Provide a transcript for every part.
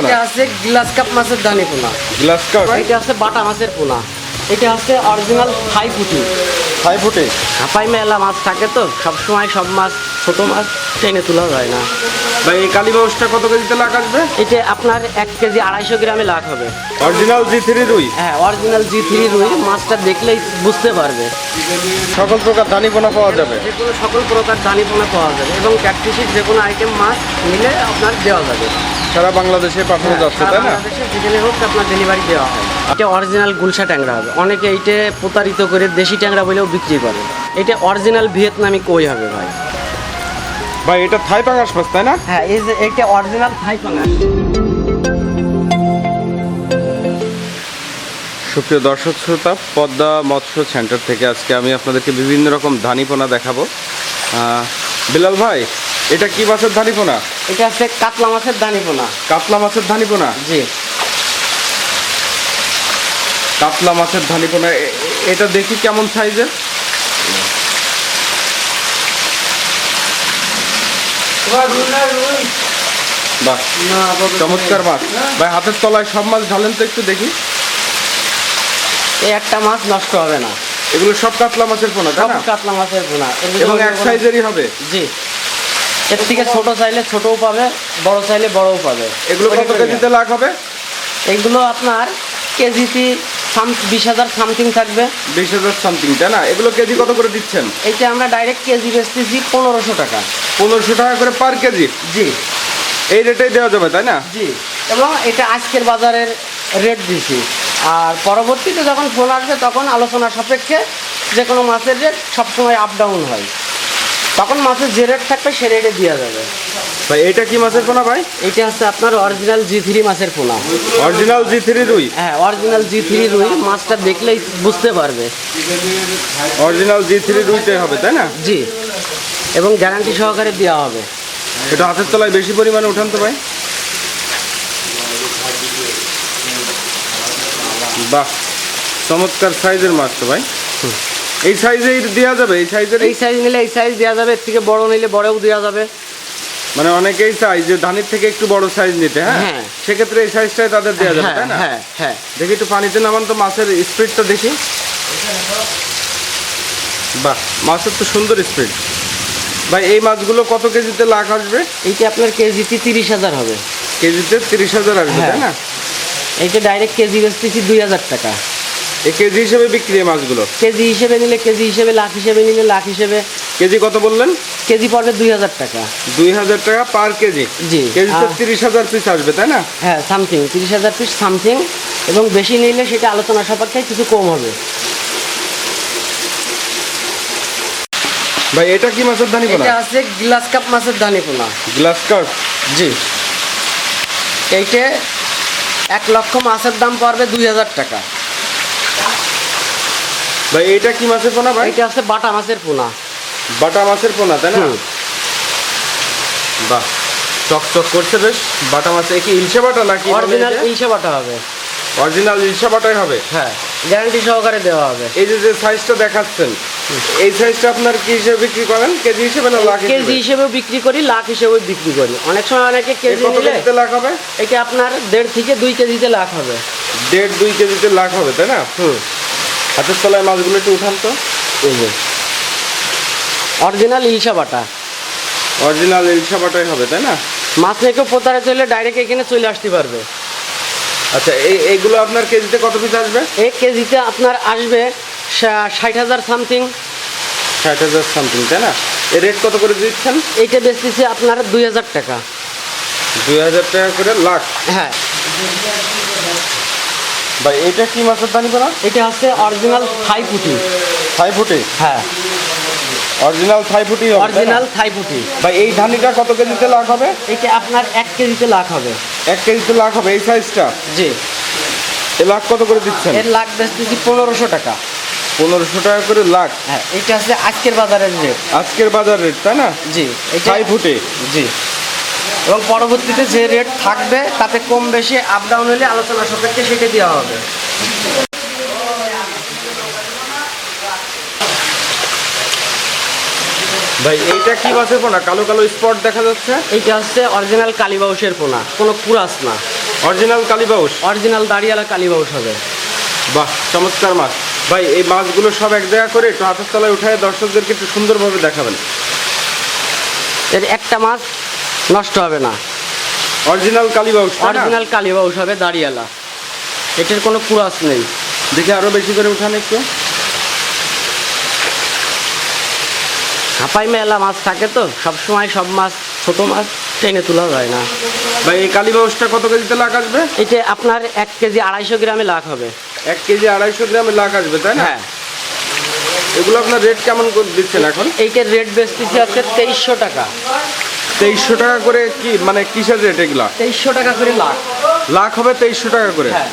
এটা আছে glass cup মাছের দানি পোনা। গ্লাস কাপ এটা আছে বাটা মাছের পোনা। এটা আছে অরিজিনাল ফাইভ ফুটি ফাইভ ফুটে হাঁপাই মেলা মাছ থাকে তো সব সময় সব মাছ ছোট মাছ টেনে তোলা যায় না। ভাই এই কালী বাউসটা কত কেজিতে লাখ আসবে? এটা আপনার এক কেজি আড়াইশো গ্রামে লাখ হবে। অরিজিনাল জি থ্রি রুই? হ্যাঁ অরিজিনাল জি থ্রি রুই মাছটা দেখলেই বুঝতে পারবে। সকল প্রকার দানি পোনা পাওয়া যাবে। যে কোনো সকল প্রকার দানি পোনা পাওয়া যাবে এবং ক্যাটফিসের যে কোনো আইটেম মাছ নিলে আপনার দেওয়া যাবে। সারা বাংলাদেশে পাঠানো যাচ্ছে তাই না? বাংলাদেশে যেখানে হোক আপনার ডেলিভারি দেওয়া হয়। এটা অরিজিনাল গুলশা ট্যাংরা হবে। অনেকে এইটা প্রতারিত করে দেশি ট্যাংরা বলেও বিক্রি করে। এটা অরিজিনাল ভিয়েতনামি কই হবে ভাই? ভাই এটা থাই পাঙ্গাস মাছ তাই না? হ্যাঁ এই যে এটা অরিজিনাল থাই পাঙ্গাস সুপ্রিয় দর্শক শ্রোতা পদ্মা মৎস্য সেন্টার থেকে আজকে আমি আপনাদেরকে বিভিন্ন রকম ধানিপোনা দেখাবো। বিলাল ভাই এটা কি মাছের ধানিপোনা? এটা হচ্ছে কাতলা মাছের দানি পোনা কাতলা মাছের ধানিপোনা? জি। কাতলা মাছের এ- এটা দেখি কেমন সাইজের? বাহ চমৎকার মাছ। ভাই হাতের তলায় সব মাছ ঢালেন তো একটু দেখি। এই একটা মাছ নষ্ট হবে না। এগুলো সব কাতলা মাছের পোনা তাই না? কাতলা মাছের পোনা। এবং এক সাইজেরই হবে? জি। এর থেকে ছোট চাইলে ছোটও পাবে বড় চাইলে বড়ও পাবে। এগুলো কত কেজিতে লাখ হবে? এগুলো আপনার কেজিতে সাম বিশ হাজার সামথিং থাকবে। বিশ হাজার সামথিং তাই না? এগুলো কেজি কত করে দিচ্ছেন? এইটা আমরা ডাইরেক্ট কেজি বেচতেছি পনেরোশো টাকা। পনেরোশো টাকা করে পার কেজি? জি। এই রেটেই দেওয়া যাবে তাই না? জি। এবং এটা আজকের বাজারের রেট দিছি। আর পরবর্তীতে যখন ফোন আসবে তখন আলোচনা সাপেক্ষে যে কোনো মাছের রেট সবসময় আপ ডাউন হয়। তখন মাছের যে রেট থাকবে সে রেটে দেওয়া যাবে। ভাই এটা কি মাছের পোনা ভাই? এটা হচ্ছে আপনার অরিজিনাল জি থ্রি মাছের পোনা। অরিজিনাল জি থ্রি রুই? হ্যাঁ অরিজিনাল জি থ্রি রুই মাছটা দেখলেই বুঝতে পারবে। অরিজিনাল জি থ্রি রুইটাই হবে তাই না? জি এবং গ্যারান্টি সহকারে দেওয়া হবে। এটা হাতের তলায় বেশি পরিমাণে উঠান তো ভাই। বাহ চমৎকার সাইজের মাছ তো ভাই। এই সাইজেই দেওয়া যাবে? এই সাইজের এই সাইজ নিলে এই সাইজ দেওয়া যাবে এর থেকে বড় নিলে বড়ও দেওয়া যাবে। মানে অনেকেই চাই যে ধানের থেকে একটু বড় সাইজ নিতে হ্যাঁ? হ্যাঁ। সেক্ষেত্রে এই সাইজটাই তাদের দেওয়া যাবে হ্যাঁ তাই না? হ্যাঁ হ্যাঁ। দেখি একটু পানিতে নামান তো মাছের স্পিডটা দেখি। বাহ মাছের তো সুন্দর স্পিড। ভাই এই মাছগুলো কত কেজিতে লাখ আসবে? এইটা আপনার কেজিতে তিরিশ হাজার হবে। কেজিতে তিরিশ হাজার আসবে হ্যাঁ। তাই না? এইটা ডাইরেক্ট কেজি বেচতেছি দুই হাজার টাকা। কেজি হিসেবে বিক্রি এই মাছগুলো? কেজি হিসেবে নিলে কেজি হিসেবে লাখ হিসেবে নিলে লাখ হিসেবে। কেজি কত বললেন? কেজি পড়বে দুই হাজার টাকা। দুই হাজার টাকা পার কেজি? জি আর- তিরিশ হাজার পিস আসবে তাই না? হ্যাঁ সামথিং তিরিশ হাজার পিস সামথিং এবং বেশি নিলে সেটা আলোচনা সাপেক্ষে কিছু কম হবে। ভাই এটা কি মাছের দানি পোনা? এটা আছে গ্লাস কাপ মাছের দানি পোনা। গ্লাস কাপ জি। এইটা এক লক্ষ মাছের দাম পড়বে দুই হাজার টাকা। ভাই এটা কি মাছের পোনা ভাই? এটা আছে বাটা মাছের পোনা। বাটা মাছের পোনা তাই না। বাহ চকচক করছে বেশ। বাটা মাছ কি ইলশে বাটা নাকি অরিজিনাল ইলশে বাটা হবে। অরিজিনাল ইলশে বাটাই হবে? হ্যাঁ গ্যারান্টি সহকারে দেওয়া হবে। এই যে যে সাইজটা দেখাচ্ছেন এই সাইজটা আপনার কি হিসেবে বিক্রি করেন? কেজি হিসেবে না লাখ কেজি হিসেবে বিক্রি করি লাখ হিসেবেও বিক্রি করি। অনেক সময় অনেকে কেজি নিলে লাখ হবে? এটা আপনার দেড় থেকে দুই কেজিতে লাখ হবে। দেড় দুই কেজিতে লাখ হবে তাই না? হুম। হাতের তলায় মাছগুলো একটু উঠান তো। এই যে। অরিজিনাল ইলশা বাটা। অরিজিনাল ইলশা বাটাই হবে তাই না? মাছ নিয়ে কেউ প্রতারিত হলে ডাইরেক্ট এখানে চলে আসতে পারবে। আচ্ছা এই এইগুলো আপনার কেজিতে কত পিস আসবে? এক কেজিতে আপনার আসবে ষাট হাজার সামথিং। ষাট হাজার সামথিং তাই না? এর রেট কত করে দিচ্ছেন? এইটা বেচতেছে আপনার দুই হাজার টাকা। দুই হাজার টাকা করে লাখ। হ্যাঁ। ভাই এটা কি মাছের দানি করা এটা আছে অরিজিনাল থাই পুটি। থাই ফুটি হ্যাঁ। অরিজিনাল থাই ফুটি অরিজিনাল থাই পুটি। ভাই এই ধানিটা কত কেজিতে লাখ হবে? এটা আপনার এক কেজিতে লাখ হবে। এক কেজিতে লাখ হবে এই সাইজটা? জি। এ লাখ কত করে দিচ্ছেন? এর লাখ বেচতেছি পনেরোশো টাকা। পনেরোশো টাকা করে লাখ হ্যাঁ এটা হচ্ছে আজকের বাজারের রেট আজকের বাজার রেট তাই না? জি এটা থাই ফুটে জি। এবং পরবর্তীতে যে রেট থাকবে তাতে কম বেশি আপ ডাউন হলে আলোচনা সাপেক্ষে সেটা দেওয়া হবে। ভাই এইটা কি মাছের পোনা? কালো কালো স্পট দেখা যাচ্ছে? এইটা হচ্ছে অরিজিনাল কালীবাউসের পোনা। কোনো কুরাস না। অরিজিনাল কালীবাউস অরিজিনাল দাড়িয়ালা কালীবাউস হবে। বাহ চমৎকার মাছ। ভাই এই মাছগুলো সব এক জায়গা করে একটু হাতের তলায় উঠায় দর্শকদেরকে একটু সুন্দরভাবে দেখাবেন। এর একটা মাছ নষ্ট হবে না। অরিজিনাল কালীবাউস অরিজিনাল কালীবাউস হবে দাড়িয়ালা। এটার কোনো কুরাস নেই। দেখে আরও বেশি করে উঠান একটু। হাঁপাই মেলা মাছ থাকে তো সব সময় সব মাছ ছোট মাছ টেনে তোলা যায় না। ভাই এই কালীবাউসটা কত কেজিতে লাখ আসবে? এটা আপনার এক কেজি আড়াইশো গ্রামে লাখ হবে। এক কেজি আড়াইশো গ্রামে লাখ আসবে তাই না? হ্যাঁ। এগুলো আপনার রেট কেমন দিচ্ছেন এখন? এইটার রেট বেচতেছি আছে তেইশশো টাকা। তেইশশো টাকা করে কি মানে কিসের রেট এগুলা? তেইশশো টাকা করে লাখ। লাখ হবে তেইশশো টাকা করে? হ্যাঁ।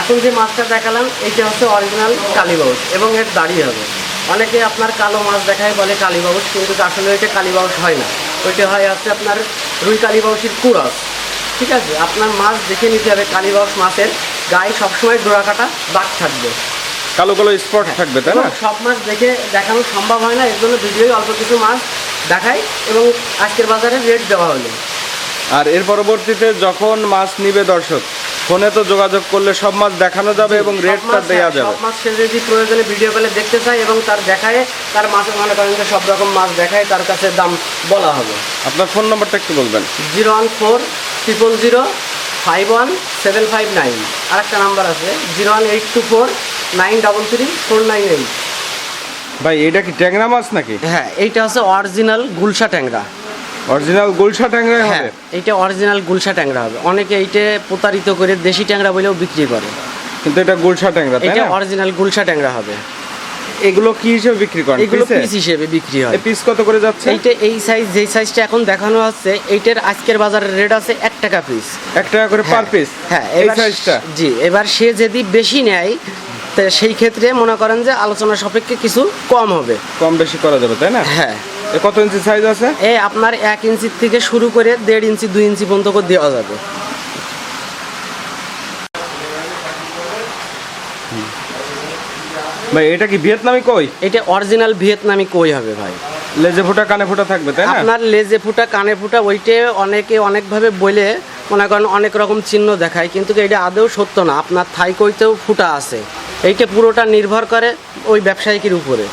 এখন যে মাছটা দেখালাম এটা হচ্ছে অরিজিনাল কালীবাউস এবং এর দাড়ি হবে। অনেকে আপনার কালো মাছ দেখায় বলে কালীবাউস কিন্তু আসলে ওইটা কালীবাউস হয় না। ওইটা হয় আছে আপনার রুই কালীবাউসের কুরস। ঠিক আছে? আপনার মাছ দেখে নিতে হবে কালীবাউস মাছের গায়ে সবসময় ডোরা কাটা দাগ থাকবে। কালো কালো স্পট থাকবে তাই না? সব মাছ দেখে দেখানো সম্ভব হয় না এর জন্য ভিডিওয় অল্প কিছু মাছ দেখাই এবং আজকের বাজারে রেট দেওয়া হলো। আর এর পরবর্তীতে যখন মাছ নিবে দর্শক ফোনে তো যোগাযোগ করলে সব মাছ দেখানো যাবে এবং রেটটা দেওয়া হ্যাঁ, যাবে। সব মাছ সে যদি প্রয়োজনে ভিডিও কলে দেখতে চায় এবং তার দেখায় তার মাছের মনে করেন যে সব রকম মাছ দেখায় তার কাছে দাম বলা হবে। আপনার ফোন নাম্বারটা একটু বলবেন। Zero one four triple zero five one seven five nine আর একটা নাম্বার আছে zero one eight two four nine double three four nine eight ভাই এটা কি ট্যাংরা মাছ নাকি? হ্যাঁ এইটা হচ্ছে অরিজিনাল গুলশা ট্যাংরা। অরিজিনাল গুলশা ট্যাংরা হ্যাঁ এইটা অরিজিনাল গুলশা ট্যাংরা হবে। অনেকে এইটা প্রতারিত করে দেশি ট্যাংরা বলেও বিক্রি করে। কিন্তু এটা গুলশা ট্যাংরা এটা অরিজিনাল গুলশা ট্যাংরা হবে। এগুলো কি হিসেবে বিক্রি করেন? এগুলো পিস হিসেবে বিক্রি হয়। এই পিস কত করে যাচ্ছে? এইটা এই সাইজ যেই সাইজটা এখন দেখানো হচ্ছে এইটার আজকের বাজারের রেট আছে এক টাকা পিস এক টাকা করে পার পিস হ্যাঁ এই সাইজটা জি এবার সে যদি বেশি নেয় তো সেই ক্ষেত্রে মনে করেন যে আলোচনা সাপেক্ষে কিছু কম হবে। কম বেশি করা যাবে তাই না? হ্যাঁ। কত ইঞ্চি সাইজ আছে? এই আপনার এক ইঞ্চির থেকে শুরু করে দেড় ইঞ্চি দুই ইঞ্চি পর্যন্ত করে দেওয়া যাবে। ভাই এটা কি ভিয়েতনামি কই? এটা অরিজিনাল ভিয়েতনামি কই হবে ভাই? লেজে ফোটা কানে ফোটা থাকবে তাই না? আপনার লেজে ফুটা কানে ফুটা ওইটে অনেকে অনেকভাবে বলে মনে করেন অনেক রকম চিহ্ন দেখায় কিন্তু এটা আদৌ সত্য না। আপনার থাই কইতেও ফুটা আছে। এইটা পুরোটা নির্ভর করে ওই ব্যবসায়িকের উপরে।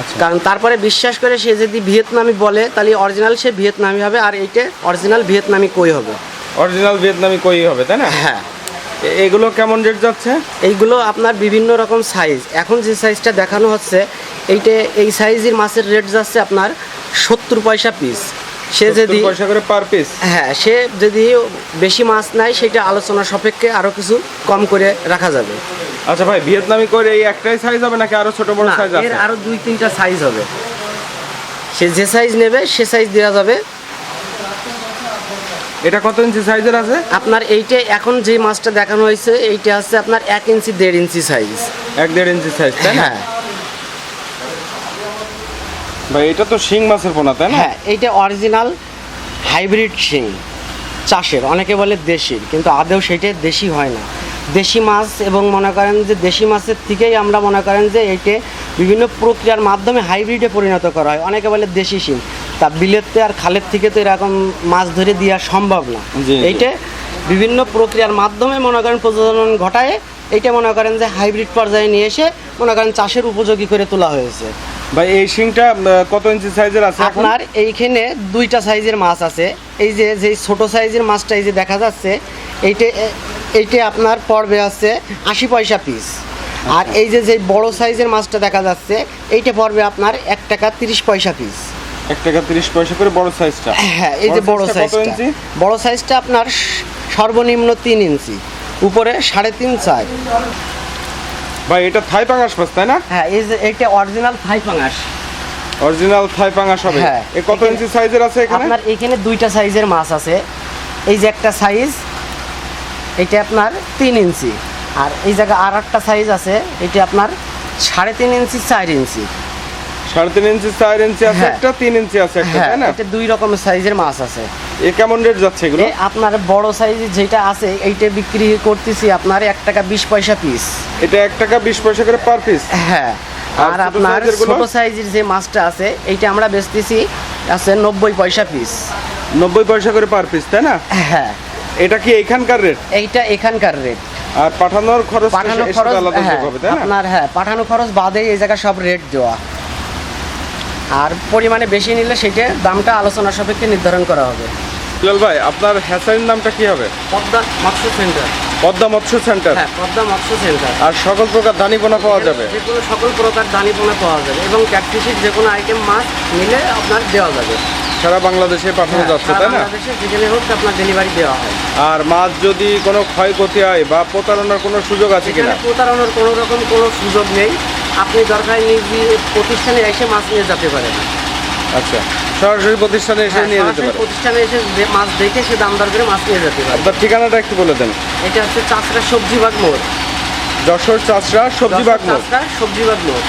আচ্ছা। কারণ তারপরে বিশ্বাস করে সে যদি ভিয়েতনামি বলে তাহলে অরিজিনাল সে ভিয়েতনামি হবে আর এইটা অরিজিনাল ভিয়েতনামি কই হবে? অরিজিনাল ভিয়েতনামি কই হবে তাই না? হ্যাঁ। এগুলো কেমন রেট যাচ্ছে? এইগুলো আপনার বিভিন্ন রকম সাইজ এখন যে সাইজটা দেখানো হচ্ছে এইটা এই সাইজের মাছের রেট যাচ্ছে আপনার সত্তর পয়সা পিস সে যদি পয়সা করে পার পিস হ্যাঁ সে যদি বেশি মাছ নেয় সেটা আলোচনা সাপেক্ষে আরও কিছু কম করে রাখা যাবে। আচ্ছা ভাই ভিয়েতনামি করে এই একটাই সাইজ হবে নাকি আরও ছোট বড় সাইজ আছে? এর আরও দুই তিনটা সাইজ হবে। সে যে সাইজ নেবে সে সাইজ দেওয়া যাবে এটা কত ইঞ্চি সাইজের আছে? আপনার এইটা এখন যে মাছটা দেখানো হয়েছে এইটা আছে আপনার এক ইঞ্চি দেড় ইঞ্চি সাইজ এক দেড় ইঞ্চি সাইজ তাই না? হ্যাঁ। ভাই এটা তো শিং মাছের পোনা তাই না? হ্যাঁ এইটা অরিজিনাল হাইব্রিড শিং চাষের অনেকে বলে দেশির কিন্তু আদেও সেটা দেশি হয় না। দেশি মাছ এবং মনে করেন যে দেশি মাছের থেকেই আমরা মনে করেন যে এইটে বিভিন্ন প্রক্রিয়ার মাধ্যমে হাইব্রিডে পরিণত করা হয়। অনেকে বলে দেশি শিং। তা বিলেতে আর খালের থেকে তো এরকম মাছ ধরে দেওয়া সম্ভব না। এইটা বিভিন্ন প্রক্রিয়ার মাধ্যমে মনে করেন প্রজনন ঘটায় এইটা মনে করেন যে হাইব্রিড পর্যায়ে নিয়ে এসে মনে করেন চাষের উপযোগী করে তোলা হয়েছে। ভাই এই শিংটা কত ইঞ্চি সাইজের আছে আপনার এইখানে দুইটা সাইজের মাছ আছে। এই যে যে ছোট সাইজের মাছটা এই যে দেখা যাচ্ছে এইটা এইটা আপনার পর্বে আছে আশি পয়সা পিস আর এই যে যে বড় সাইজের মাছটা দেখা যাচ্ছে এইটা পর্বে আপনার এক টাকা তিরিশ পয়সা পিস এক টাকা তিরিশ পয়সা করে বড় সাইজটা হ্যাঁ এই যে বড় সাইজটা? বড় সাইজটা আপনার সর্বনিম্ন তিন ইঞ্চি। উপরে সাড়ে তিন চার। ভাই এটা থাই পাঙাশ মাছ তাই না? হ্যাঁ এই যে এইটা অরিজিনাল থাই পাঙাশ। অরিজিনাল থাই পাঙাশ হবে। হ্যাঁ। এ কত ইঞ্চি সাইজের আছে এখানে? আপনার এইখানে দুইটা সাইজের মাছ আছে। এই যে একটা সাইজ এটা আপনার তিন ইঞ্চি। আর এই জায়গায় আর একটা সাইজ আছে এটা আপনার সাড়ে তিন ইঞ্চি চার ইঞ্চি। সাড়ে তিন ইঞ্চি চার ইঞ্চি আছে হ্যাঁ। একটা তিন ইঞ্চি আছে একটা হ্যাঁ তাই না? এটা দুই রকমের সাইজের মাছ আছে। এ কেমন রেট যাচ্ছে এগুলো? এ আপনার বড় যেটা আছে এইটা বিক্রি করতেছি আপনার এক টাকা বিশ পয়সা পিস এটা এক টাকা বিশ পয়সা করে পার পিস হ্যাঁ আর আপনার সাইজের ছোট সাইজের যে মাছটা আছে এইটা আমরা বেচতেছি আছে নব্বই পয়সা পিস নব্বই পয়সা করে পার পিস তাই না? হ্যাঁ। এটা কি এইখানকার রেট এইটা এখানকার রেট আর পাঠানোর খরচ খরচ আলাদা হ্যাঁ হবে না? আপনার হ্যাঁ পাঠানো খরচ বাদেই এই জায়গায় সব রেট দেওয়া। আর পরিমাণে বেশি নিলে সেটা দামটা আলোচনা সাপেক্ষে নির্ধারণ করা হবে। বিলাল ভাই আপনার হ্যাচারির নামটা কি হবে? পদ্মা মৎস্য সেন্টার। পদ্মা মৎস্য সেন্টার? হ্যাঁ পদ্মা মৎস্য সেন্টার। আর সকল প্রকার ধানিপোনা পাওয়া যাবে? যে কোনো সকল প্রকার দানি পোনা পাওয়া যাবে এবং ক্যাটফিশের যে কোনো আইটেম মাছ নিলে আপনার দেওয়া যাবে। সারা বাংলাদেশে পাঠানো হ্যাঁ, যাচ্ছে তাই না? বাংলাদেশে যেখানে হোক আপনার ডেলিভারি দেওয়া হয়। আর মাছ যদি কোনো ক্ষয়ক্ষতি হয় বা প্রতারণার কোনো সুযোগ আছে কিনা? প্রতারণার কোনো রকম কোনো সুযোগ নেই। আপনি দরকার নিজ প্রতিষ্ঠানে এসে মাছ নিয়ে যেতে পারেন। আচ্ছা সরাসরি প্রতিষ্ঠানে এসে হ্যাঁ, নিয়ে যেতে পারেন। পারে প্রতিষ্ঠানে এসে যে মাছ দেখে সে দাম দর করে মাছ নিয়ে যেতে পারে। আপনার ঠিকানাটা একটু বলে দেন। এটা হচ্ছে চাষরা সবজি বাগ মোড়। যশোর চাষরা সবজি বাগ মোড়। সবজি বাগ মোড়।